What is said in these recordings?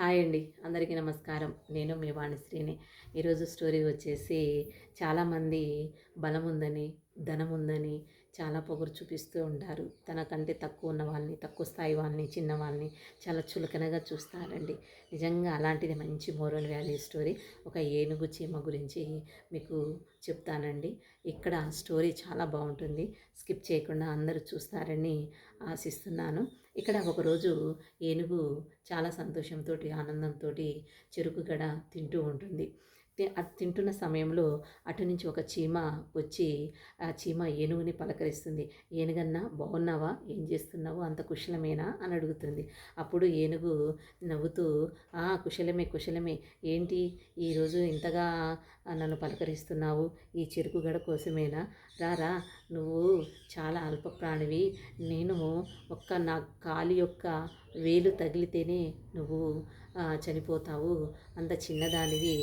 Hi అండి. అందరికీ నమస్కారం. నేను మీ వాణిశ్రీని. ఈరోజు స్టోరీ వచ్చేసి చాలామంది బలం ఉందని ధనం ఉందని చాలా పొగరు చూపిస్తూ ఉంటారు. తనకంటే తక్కువ ఉన్న వాళ్ళని తక్కువ స్థాయి వాళ్ళని చిన్న వాళ్ళని చాలా చులకనగా చూస్తారండి. నిజంగా అలాంటిది మంచి మోరల్ వాల్యూ స్టోరీ. ఒక ఏనుగు చీమ గురించి మీకు చెప్తానండి. ఇక్కడ స్టోరీ చాలా బాగుంటుంది. స్కిప్ చేయకుండా అందరూ చూస్తారని ఆశిస్తున్నాను. ఇక్కడ ఒకరోజు ఏనుగు చాలా సంతోషంతో ఆనందంతో చెరుకు గడ తింటూ ఉంటుంది. అది తింటున్న సమయంలో అటు నుంచి ఒక చీమ వచ్చి ఆ చీమ ఏనుగుని పలకరిస్తుంది. ఏనుగన్నా బాగున్నావా ఏం చేస్తున్నావు? అంత కుశలమేనా? అని అడుగుతుంది. అప్పుడు ఏనుగు నవ్వుతూ ఆ కుశలమే కుశలమే. ఏంటి? ఈరోజు ఇంతగా నన్ను పలకరిస్తున్నావు? ఈ చెరుకు గడ కోసమేనా? రారా నువ్వు చాలా అల్ప ప్రాణివి నేను ఒక్క నా కాలి యొక్క వేలు తగిలితేనే నువ్వు చనిపోతావు. అంత చిన్నదానివి.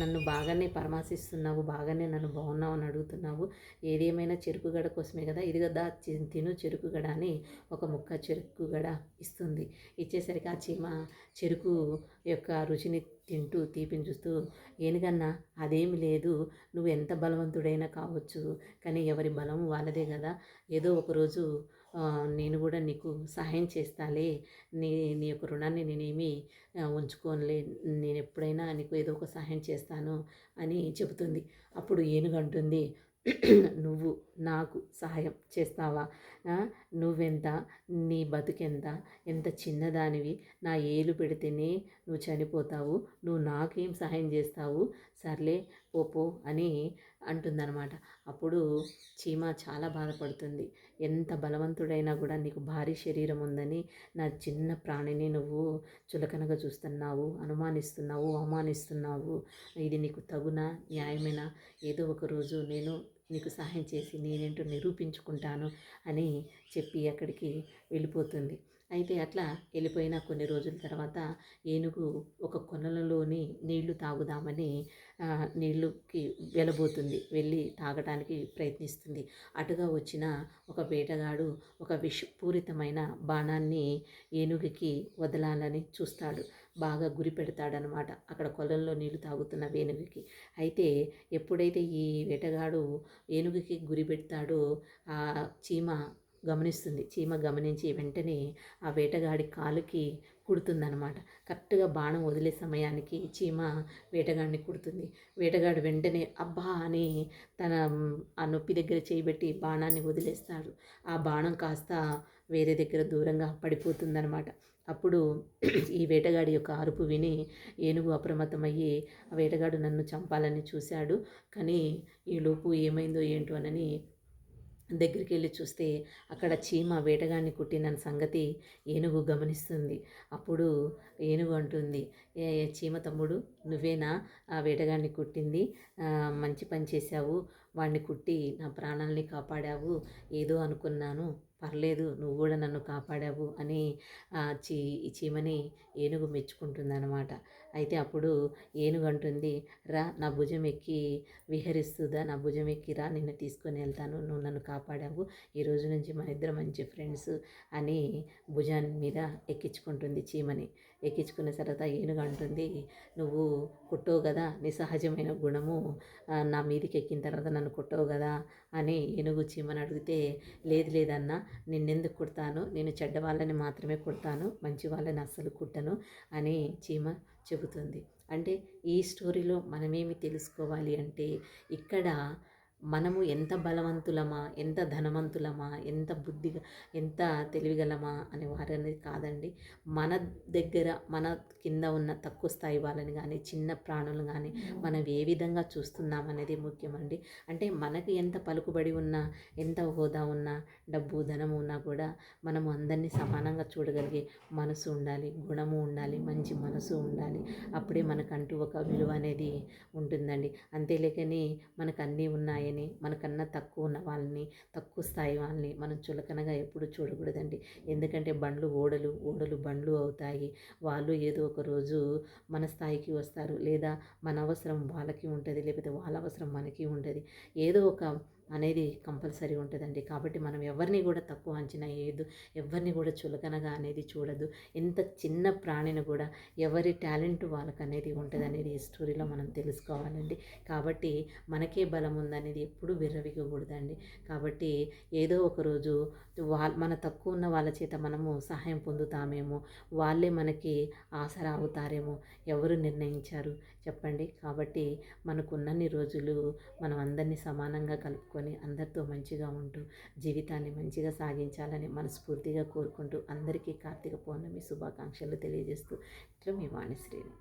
నన్ను బాగానే పరామర్శిస్తున్నావు బాగానే నన్ను బాగున్నావు అని అడుగుతున్నావు. ఏదేమైనా చెరుకు గడ కోసమే కదా. ఇది కదా తిను చెరుకు గడ అని ఒక ముక్క చెరుకు గడ ఇస్తుంది. ఇచ్చేసరికి ఆ చీమ చెరుకు యొక్క రుచిని తింటూ తీపించుస్తూ చూస్తూ ఏనుగన్నా అదేమి లేదు. నువ్వు ఎంత బలవంతుడైనా కావచ్చు కానీ ఎవరి బలం వాళ్ళదే కదా. ఏదో ఒకరోజు నేను కూడా నీకు సహాయం చేస్తాలే. నీ నీ యొక్క రుణాన్ని నేనేమి ఆ, ఉంచుకోనులే. నేను ఎప్పుడైనా నీకు ఏదో ఒక సహాయం చేస్తాను అని చెబుతుంది. అప్పుడు ఏనుగంటుంది నువ్వు నాకు సహాయం చేస్తావా? నువ్వెంత? నీ బతుకెంత? ఎంత చిన్నదానివి? నా ఏలు పెడితేనే నువ్వు చనిపోతావు. నువ్వు నాకేం సహాయం చేస్తావు? సర్లే పోపో అని అంటుందన్నమాట. అప్పుడు చీమ చాలా బాధపడుతుంది. ఎంత బలవంతుడైనా కూడా నీకు భారీ శరీరం ఉందని నా చిన్న ప్రాణిని నువ్వు చులకనగా చూస్తున్నావు అనుమానిస్తున్నావు అవమానిస్తున్నావు. ఇది నీకు తగునా న్యాయమేనా? ఏదో ఒక రోజు నేను నీకు సహాయం చేసి నేనేంటో నిరూపించుకుంటాను అని చెప్పి అక్కడికి వెళ్ళిపోతుంది. అయితే అట్లా వెళ్ళిపోయిన కొన్ని రోజుల తర్వాత ఏనుగు ఒక కొనలలోని నీళ్ళు తాగుదామని నీళ్ళుకి వెళ్ళబోతుంది వెళ్ళి తాగడానికి ప్రయత్నిస్తుంది. అటుగా వచ్చిన ఒక వేటగాడు ఒక విషపూరితమైన బాణాన్ని ఏనుగుకి వదలాలని చూస్తాడు. బాగా గురి పెడతాడనమాట అక్కడ కొలంలో నీళ్ళు తాగుతున్న ఏనుగుకి అయితే ఎప్పుడైతే ఈ వేటగాడు ఏనుగుకి గురి పెడతాడో ఆ చీమ గమనిస్తుంది. చీమ గమనించి వెంటనే ఆ వేటగాడి కాలుకి కుడుతుందనమాట కరెక్ట్గా బాణం వదిలే సమయానికి చీమ వేటగాడిని కుడుతుంది. వేటగాడు వెంటనే అబ్బా అని తన ఆ నొప్పి దగ్గర చేయబెట్టి బాణాన్ని వదిలేస్తాడు. ఆ బాణం కాస్త వేరే దగ్గర దూరంగా పడిపోతుందనమాట అప్పుడు ఈ వేటగాడి యొక్క అరుపు విని ఏనుగు అప్రమత్తమయ్యి ఆ వేటగాడు నన్ను చంపాలని చూశాడు కానీ ఈలోపు ఏమైందో ఏంటో అని దగ్గరికి వెళ్ళి చూస్తే అక్కడ చీమ వేటగాన్ని కుట్టిన సంగతి ఏనుగు గమనిస్తుంది. అప్పుడు ఏనుగు అంటుంది ఏ చీమ తమ్ముడు నువ్వేనా ఆ వేటగాన్ని కుట్టింది? మంచి పని చేశావు. వాడిని కుట్టి నా ప్రాణాలని కాపాడావు. ఏదో అనుకున్నాను. పర్లేదు నువ్వు కూడా నన్ను కాపాడావు అని చీ ఈ చీమని ఏనుగు మెచ్చుకుంటుందన్నమాట. అయితే అప్పుడు ఏనుగు అంటుంది రా నా భుజం ఎక్కి విహరిస్తుందా? నా భుజం ఎక్కి రా నిన్ను తీసుకొని వెళ్తాను. నువ్వు నన్ను కాపాడావు. ఈ రోజు నుంచి మన ఇద్దరు మంచి ఫ్రెండ్స్ అని భుజాన్ని మీద ఎక్కించుకుంటుంది చీమని. ఎక్కించుకున్న తర్వాత ఏనుగు అంటుంది నువ్వు కుట్టవు కదా నీ సహజమైన గుణము. నా మీదికి ఎక్కిన తర్వాత నన్ను కుట్టవు కదా అని ఏనుగు చీమని అడిగితే లేదు లేదన్నా నిన్నెందుకు కుడతాను? నేను చెడ్డ వాళ్ళని మాత్రమే కుడతాను. మంచి వాళ్ళని అస్సలు కుట్టను అని చీమ చెబుతుంది. అంటే ఈ స్టోరీలో మనమేమి తెలుసుకోవాలి అంటే ఇక్కడ మనము ఎంత బలవంతులమా ఎంత ధనవంతులమా ఎంత బుద్ధిగా ఎంత తెలివిగలమా అనే వారనేది కాదండి. మన దగ్గర మన కింద ఉన్న తక్కువ స్థాయి వాళ్ళని కానీ చిన్న ప్రాణులు కానీ మనం ఏ విధంగా చూస్తున్నాం అనేది ముఖ్యమండి. అంటే మనకి ఎంత పలుకుబడి ఉన్నా ఎంత హోదా ఉన్నా డబ్బు ధనము ఉన్నా కూడా మనము అందరినీ సమానంగా చూడగలిగే మనసు ఉండాలి గుణము ఉండాలి మంచి మనసు ఉండాలి. అప్పుడే మనకంటూ ఒక విలువ అనేది ఉంటుందండి. అంతేలేకని మనకు అన్నీ వాళ్ళని మనకన్నా తక్కువ ఉన్న వాళ్ళని తక్కువ స్థాయి వాళ్ళని మనం చులకనగా ఎప్పుడు చూడకూడదండి. ఎందుకంటే బండ్లు ఓడలు ఓడలు బండ్లు అవుతాయి. వాళ్ళు ఏదో ఒక రోజు మన స్థాయికి వస్తారు. లేదా మన అవసరం వాళ్ళకి ఉంటుంది లేకపోతే వాళ్ళ అవసరం మనకి ఉంటుంది. ఏదో ఒక అనేది కంపల్సరీ ఉంటుందండి. కాబట్టి మనం ఎవరిని కూడా తక్కువ అంచనా వేయద్దు. ఎవరిని కూడా చులకనగా అనేది చూడదు ఎంత చిన్న ప్రాణిని కూడా ఎవరి టాలెంట్ వాళ్ళకు అనేది ఉంటుంది అనేది ఈ స్టోరీలో మనం తెలుసుకోవాలండి. కాబట్టి మనకే బలం ఉందనేది ఎప్పుడూ విర్రవిగకూడదండి. కాబట్టి ఏదో ఒక రోజు వాళ్ళ మన తక్కువ ఉన్న వాళ్ళ చేత మనము సహాయం పొందుతామేమో వాళ్ళే మనకి ఆసరా అవుతారేమో ఎవరు నిర్ణయించారు? చెప్పండి. కాబట్టి మనకున్నన్ని రోజులు మనం అందరినీ సమానంగా కలుపుకొని అందరితో మంచిగా ఉంటూ జీవితాన్ని మంచిగా సాగించాలని మనస్ఫూర్తిగా కోరుకుంటూ అందరికీ కార్తీక పౌర్ణమి శుభాకాంక్షలు తెలియజేస్తూ ఇట్లా మీ వాణిశ్రీని